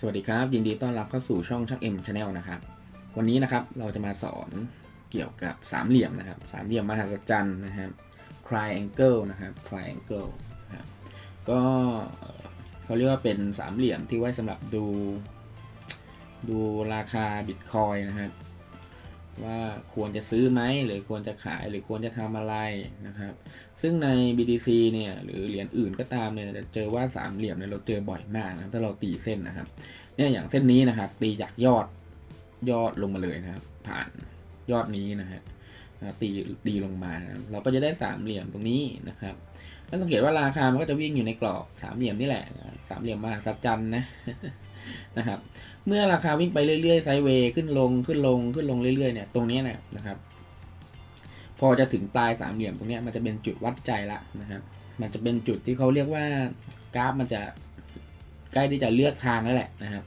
สวัสดีครับ ยินดีต้อนรับเข้าสู่ช่องช่างเอ็มชาแนลนะครับ วันนี้นะครับเราจะมาสอนเกี่ยวกับสามเหลี่ยมนะครับสามเหลี่ยมมหัศจรรย์นะครับ triangle นะครับ triangle นะครับก็เอ่อเขาเรียกว่าเป็นสามเหลี่ยมที่ไว้สำหรับดู ดูราคาบิตคอยนะครับ ว่าควรจะซื้อไหมหรือควรจะขายหรือควรจะทำอะไรนะครับ ซึ่งใน BTC เนี่ยหรือเหรียญอื่นก็ตามเนี่ยจะเจอว่าสามเหลี่ยมเนี่ยเราเจอบ่อยมากนะครับถ้าเราตีเส้นนะครับเนี่ยอย่างเส้นนี้นะครับ ตีจากยอดยอดลงมาเลยนะครับ ผ่านยอดนี้นะฮะตีตีลงมานะเราก็จะได้สามเหลี่ยมตรงนี้นะครับแล้วสังเกตว่าราคามันก็จะวิ่งอยู่ในกรอบสามเหลี่ยมนี่แหละสามเหลี่ยมมหัศจรรย์นะ นะครับ เมื่อราคาวิ่งไปเรื่อยๆไซด์เวย์ขึ้นลงขึ้นลงขึ้นลงเรื่อยๆเนี่ยตรงนี้นะนะครับ พอจะถึงปลายสามเหลี่ยมตรงนี้มันจะเป็นจุดวัดใจละนะครับ มันจะเป็นจุดที่เขาเรียกว่ากราฟมันจะใกล้ที่จะเลือกทางแล้วแหละนะครับ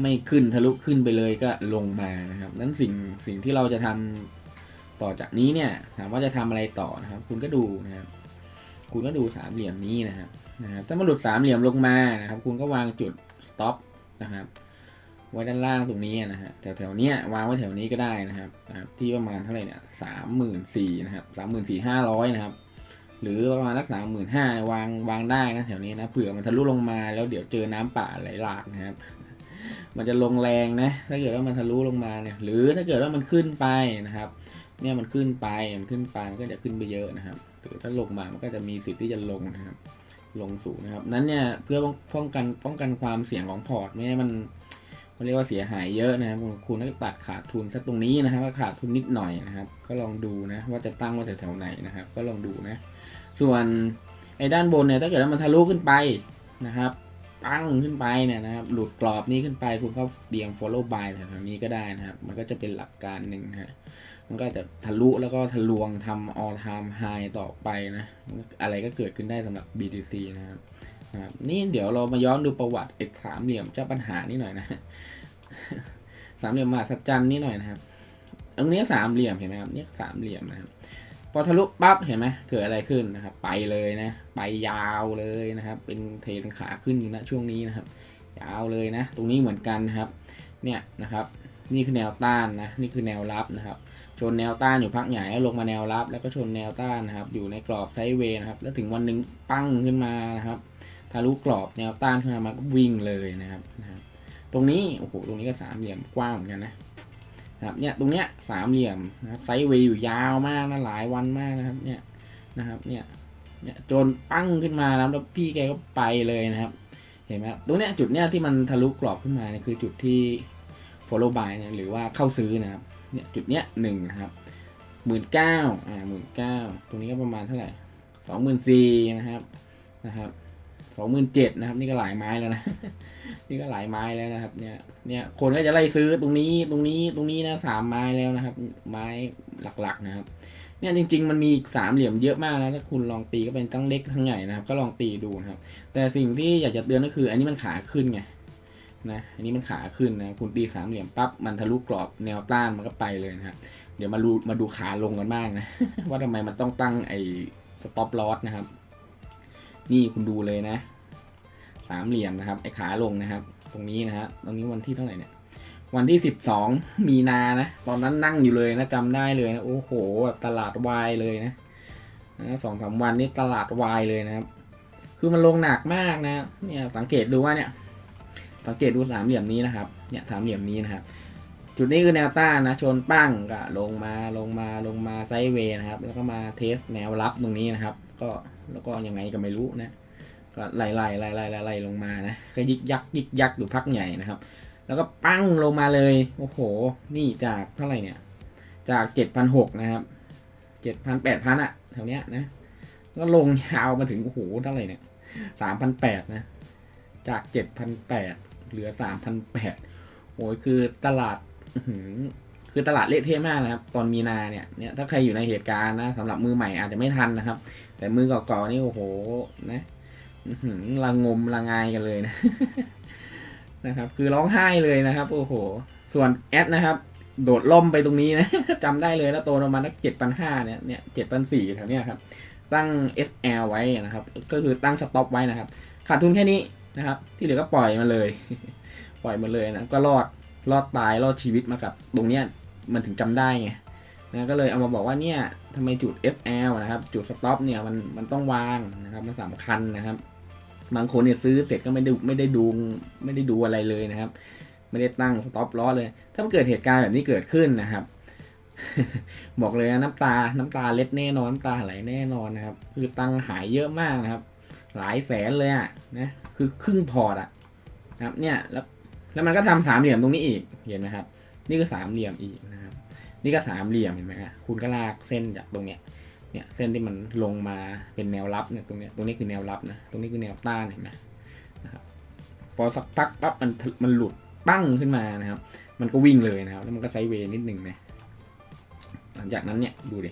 ไม่ขึ้นทะลุขึ้นไปเลยก็ลงมานะครับนั้นสิ่งสิ่งที่เราจะทำต่อจากนี้เนี่ยถามว่าจะทำอะไรต่อนะครับ คุณก็ดูนะครับคุณก็ดูสามเหลี่ยมนี้นะครับนะครับถ้ามันหลุดสามเหลี่ยมลงมานะครับ คุณก็วางจุด stop นะครับ ไว้ด้านล่างตรงนี้นะฮะแถวแถวๆเนี้ยวางไว้แถวนี้ก็ได้นะครับนะครับ ที่ประมาณเท่าไหร่เนี่ยสามหมื่นสี่นะครับสามหมื่นสี่ห้าร้อยนะครับ หรือประมาณรักสามหมื่นห้าวางวางได้นะแถวนี้นะเผื่อมันทะลุลงมาแล้วเดี๋ยวเจอน้ำป่าไหลหลากนะครับ มันจะลงแรงนะถ้าเกิดว่ามันทะลุลงมาเนี่ย หรือถ้าเกิดว่ามันขึ้นไปนะครับ เนี่ยมันขึ้นไปมันขึ้นไปมันก็จะขึ้นไปเยอะนะครับหรือถ้าลงมามันก็จะมีสิทธิ์ที่จะลงนะครับ ลงสูงนะครับ นั้นเนี่ยเพื่อป้องกันป้องกันความเสี่ยงของพอร์ตไม่ให้มันเขาเรียกว่าเสียหายเยอะนะครับคุณก็ตัดขาดทุนสักตรงนี้นะครับขาดทุนนิดหน่อยนะครับ ก็ลองดูนะว่าจะตั้งว่าแถวๆไหนนะครับ ก็ลองดูนะ ส่วนไอ้ด้านบนเนี่ยถ้าเกิดว่ามันทะลุขึ้นไปนะครับปังขึ้นไปเนี่ยนะครับ หลุดกรอบนี้ขึ้นไปคุณก็เดียง follow by แถวๆนี้ก็ได้นะครับ มันก็จะเป็นหลักการหนึ่งนะฮะ มันก็จะทะลุแล้วก็ทะลวงทำ all time high ต่อไปนะ อะไรก็เกิดขึ้นได้สำหรับ BTC นะครับนี่เดี๋ยวเรามาย้อนดูประวัติเอกสามเหลี่ยมเจ้าปัญหานี่หน่อยนะ สามเหลี่ยมมหัศจรรย์นี่หน่อยนะครับตรงนี้สามเหลี่ยมเห็นไหมครับนี่สามเหลี่ยมนะครับพอทะลุปั๊บเห็นไหมเกิดอะไรขึ้นนะครับ ไปเลยนะ ไปยาวเลยนะครับ เป็นเทนขาขึ้นอยู่นะช่วงนี้นะครับ ยาวเลยนะ ตรงนี้เหมือนกันนะครับ เนี่ยนะครับ นี่คือแนวต้านนะ นี่คือแนวรับนะครับ ชนแนวต้านอยู่พักใหญ่แล้วลงมาแนวรับ แล้วก็ชนแนวต้านนะครับ อยู่ในกรอบไซด์เวย์นะครับ แล้วถึงวันหนึ่งปั้งขึ้นมานะครับทะลุกรอบแนวต้านขึ้นมาก็วิ่งเลยนะครับนะครับตรงนี้โอ้โหตรงนี้ก็สามเหลี่ยมกว้างเหมือนกันนะครับเนี่ยตรงเนี้ยสามเหลี่ยมนะครับไซด์เวย์อยู่ยาวมากนะหลายวันมากนะครับ เนี่ยนะครับเนี่ยเนี่ยจนปั้งขึ้นมาแล้วแล้วพี่แกก็ไปเลยนะครับ เห็นไหมตรงเนี้ยจุดเนี้ยที่มันทะลุกรอบขึ้นมาเนี่ยคือจุดที่ follow by นี่ยหรือว่าเข้าซื้อนะครับเนี่ยจุดเนี้ยหนึ่งนะครับหมื่นเก้าอ่าหมื่นเก้าตรงนี้ก็ประมาณเท่าไหร่สองหมื่นสี่นะครับนะครับสองหมื่นเจ็ดนะครับ นี่ก็หลายไม้แล้วนะ นี่ก็หลายไม้แล้วนะครับ เนี่ยเนี่ยคนก็จะไล่ซื้อตรงนี้ตรงนี้ตรงนี้นะสามไม้แล้วนะครับ ไม้หลักๆนะครับ เนี่ยจริง ๆ มันมีสามเหลี่ยมเยอะมากนะถ้าคุณลองตีก็เป็นทั้งเล็กทั้งใหญ่นะครับ ก็ลองตีดูนะครับ แต่สิ่งที่อยากจะเตือนก็คือ อันนี้มันขาขึ้นไง นะอันนี้มันขาขึ้นนะคุณตีสามเหลี่ยมปั๊บมันทะลุกรอบแนวต้านมันก็ไปเลยนะครับเดี๋ยวมาดูมาดูขาลงกันบ้างนะ ว่าทำไมมันต้องตั้งไอ้สต็อปลอสนะครับ นี่คุณดูเลยนะ สามเหลี่ยมนะครับ ไอ้ขาลงนะครับ ตรงนี้นะฮะตรงนี้วันที่เท่าไหร่เนี่ย วันที่สิบสองมีนานะ ตอนนั้นนั่งอยู่เลยนะจำได้เลยนะโอ้โหแบบตลาดวายเลยนะสองสามวันนี้ตลาดวายเลยนะครับ คือมันลงหนักมากนะ เนี่ยสังเกตดูว่าเนี่ย สังเกตดูสามเหลี่ยมนี้นะครับ เนี่ยสามเหลี่ยมนี้นะครับ จุดนี้คือแนวต้านนะ ชนปั้งก็ลงมาลงมาลงมาไซด์เวย์นะครับ แล้วก็มาเทสแนวรับตรงนี้นะครับ ก็แล้วก็ยังไงก็ไม่รู้นะ ก็ไล่ไล่ไล่ไล่ไล่ไล่ลงมานะเคยยิกยักยิกยักอยู่พักใหญ่นะครับ แล้วก็ปั้งลงมาเลย โอ้โห นี่จากเท่าไหร่เนี่ย จากเจ็ดพันหกนะครับเจ็ดพันแปดพันอะแถวเนี้ยนะ ก็ลงยาวมาถึงโอ้โหเท่าไหร่เนี่ยสามพันแปดนะ จากเจ็ดพันแปด เหลือสามพันแปดโอ้ยคือตลาดคือตลาดเละเทะมากนะครับ ตอนมีนาเนี่ยเนี่ยถ้าใครอยู่ในเหตุการณ์นะสำหรับมือใหม่อาจจะไม่ทันนะครับ แต่มือเก่าๆนี่โอ้โหนะละงมละงายกันเลยนะนะครับ คือร้องไห้เลยนะครับ โอ้โห ส่วนแอดนะครับ โดดล่มไปตรงนี้นะจำได้เลยแล้วโตประมาณนักเจ็ดพันห้าเนี่ยเนี่ยเจ็ดพันสี่แถวเนี้ยครับ ตั้ง SL ไว้นะครับ ก็คือตั้งสต็อปไว้นะครับ ขาดทุนแค่นี้ นะครับ ที่เหลือก็ปล่อยมาเลย ปล่อยมาเลยนะก็รอดรอดตายรอดชีวิตมากับ ตรงเนี้ยมันถึงจำได้ไงนะก็เลยเอามาบอกว่าเนี่ยทำไมจุด FL นะครับจุดสต็อปเนี่ยมันมันต้องวางนะครับมันสำคัญนะครับ บางคนเนี่ยซื้อเสร็จก็ไม่ได้ไม่ได้ดูไม่ได้ดูอะไรเลยนะครับ ไม่ได้ตั้งสต็อปล้อเลย ถ้ามันเกิดเหตุการณ์แบบนี้เกิดขึ้นนะครับ บอกเลยนะน้ำตาน้ำตาเล็ดแน่นอนน้ำตาไหลแน่นอนนะครับ คือตังหายเยอะมากนะครับ หลายแสนเลยอะนะ คือครึ่งพอร์ตอะนะครับเนี่ยแล้วแล้วมันก็ทำสามเหลี่ยมตรงนี้อีกเห็นไหมครับ นี่ก็สามเหลี่ยมอีกนะครับ นี่ก็สามเหลี่ยมเห็นไหมฮะคุณก็ลากเส้นจากตรงเนี้ยเนี่ยเส้นที่มันลงมาเป็นแนวรับเนี่ยตรงเนี้ยตรงนี้คือแนวรับนะตรงนี้คือแนวต้านเห็นไหมนะครับพอสักพักปั๊บมันมันหลุดปั้งขึ้นมานะครับ มันก็วิ่งเลยนะครับ แล้วมันก็ไซด์เวย์นิดหนึ่งนะหลังจากนั้นเนี่ยดูดิ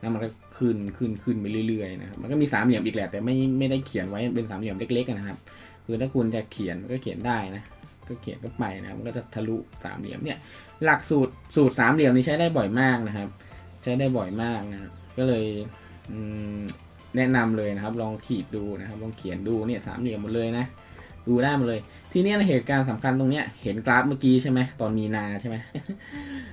แล้วมันก็ขึ้นขึ้นขึ้นไปเรื่อยๆนะครับมันก็มีสามเหลี่ยมอีกแหละแต่ไม่ไม่ได้เขียนไว้เป็นสามเหลี่ยมเล็กๆนะครับ คือถ้าคุณจะเขียนก็เขียนได้นะก็เขียนก็ไปนะครับมันก็จะทะลุสามเหลี่ยมเนี่ย หลักสูตรสูตรสามเหลี่ยมนี้ใช้ได้บ่อยมากนะครับ ใช้ได้บ่อยมากนะครับก็เลยแนะนำเลยนะครับ ลองขีดดูนะครับ ลองเขียนดูเนี่ยสามเหลี่ยมหมดเลยนะ ดูได้หมดเลย ทีนี้ยเหตุการณ์สำคัญตรงเนี้ยเห็นกราฟเมื่อกี้ใช่ไหมตอนมีนาใช่ไหม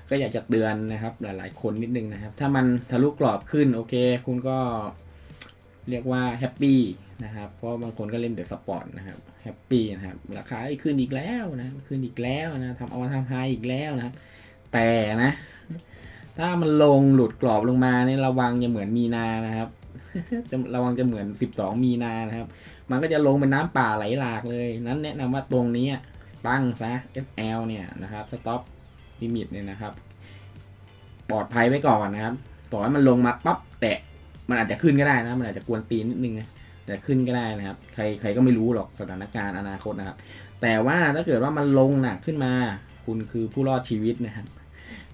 ก็อยากจะเตือนนะครับ หลาย ๆ คนนิดนึงนะครับ ถ้ามันทะลุกรอบขึ้นโอเค คุณก็เรียกว่าแฮปปี้นะครับ เพราะบางคนก็เล่นเดือะสปอร์ตนะครับแฮปปี้นะครับ ราคาขึ้นอีกแล้วนะขึ้นอีกแล้วนะทำเอามาทำไฮอีกแล้วนะครับแต่นะ ถ้ามันลงหลุดกรอบลงมาเนี่ยระวังจะเหมือนมีนานะครับ จะระวังจะเหมือน 12 มีนานะครับ มันก็จะลงเป็นน้ำป่าไหลหลากเลย นั้นแนะนำว่าตรงนี้ตั้งซะ FL เนี่ยนะครับ stop limit เนี่ยนะครับ ปลอดภัยไว้ก่อนนะครับ ต่อให้มันลงมาปั๊บแตะมันอาจจะขึ้นก็ได้นะ มันอาจจะกวนตีนนิดนึงนะแต่ขึ้นก็ได้นะครับ ใครใครก็ไม่รู้หรอกสถานการณ์อนาคตนะครับ แต่ว่าถ้าเกิดว่ามันลงหนักขึ้นมา คุณคือผู้รอดชีวิตนะครับ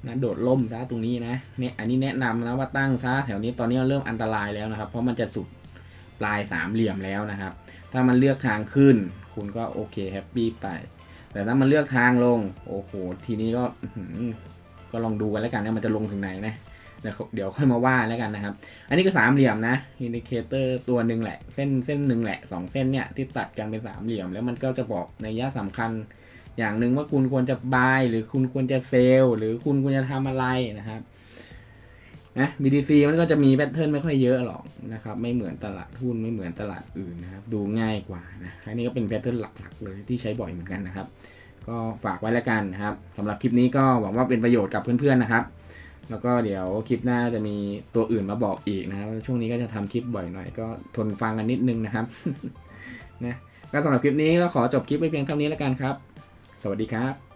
นะโดดล่มซะตรงนี้นะเนี่ยอันนี้แนะนำนะว่าตั้งซะแถวนี้ตอนนี้เริ่มอันตรายแล้วนะครับ เพราะมันจะสุดปลายสามเหลี่ยมแล้วนะครับ ถ้ามันเลือกทางขึ้น คุณก็โอเคแฮปปี้ไป แต่ถ้ามันเลือกทางลง โอ้โห ทีนี้ก็ก็ลองดูกันแล้วกันนะมันจะลงถึงไหนนะเดี๋ยวค่อยมาว่าแล้วกันนะครับ อันนี้ก็สามเหลี่ยมนะอินดิเคเตอร์ตัวหนึ่งแหละ เส้นเส้นหนึ่งแหละสองเส้นเนี่ยที่ตัดกันเป็นสามเหลี่ยม แล้วมันก็จะบอกในยะสำคัญ อย่างหนึ่งว่าคุณควรจะบายหรือคุณควรจะเซลหรือคุณควรจะทำอะไรนะครับนะ BDC มันก็จะมีแพทเทิร์นไม่ค่อยเยอะหรอกนะครับ ไม่เหมือนตลาดหุ้นไม่เหมือนตลาดอื่นนะครับ ดูง่ายกว่านะอันนี้ก็เป็นแพทเทิร์นหลักๆ เลยที่ใช้บ่อยเหมือนกันนะครับ ก็ฝากไว้แล้วกันนะครับสำหรับคลิปนี้ก็หวังว่าเป็นประโยชน์กับเพื่อนๆนะครับ แล้วก็เดี๋ยวคลิปหน้าจะมีตัวอื่นมาบอกอีกนะครับ ช่วงนี้ก็จะทำคลิปบ่อยหน่อยก็ทนฟังกันนิดนึงนะครับนะก็สำหรับคลิปนี้ก็ขอจบคลิปไปเพียงเท่านี้แล้วกันครับ สวัสดีครับ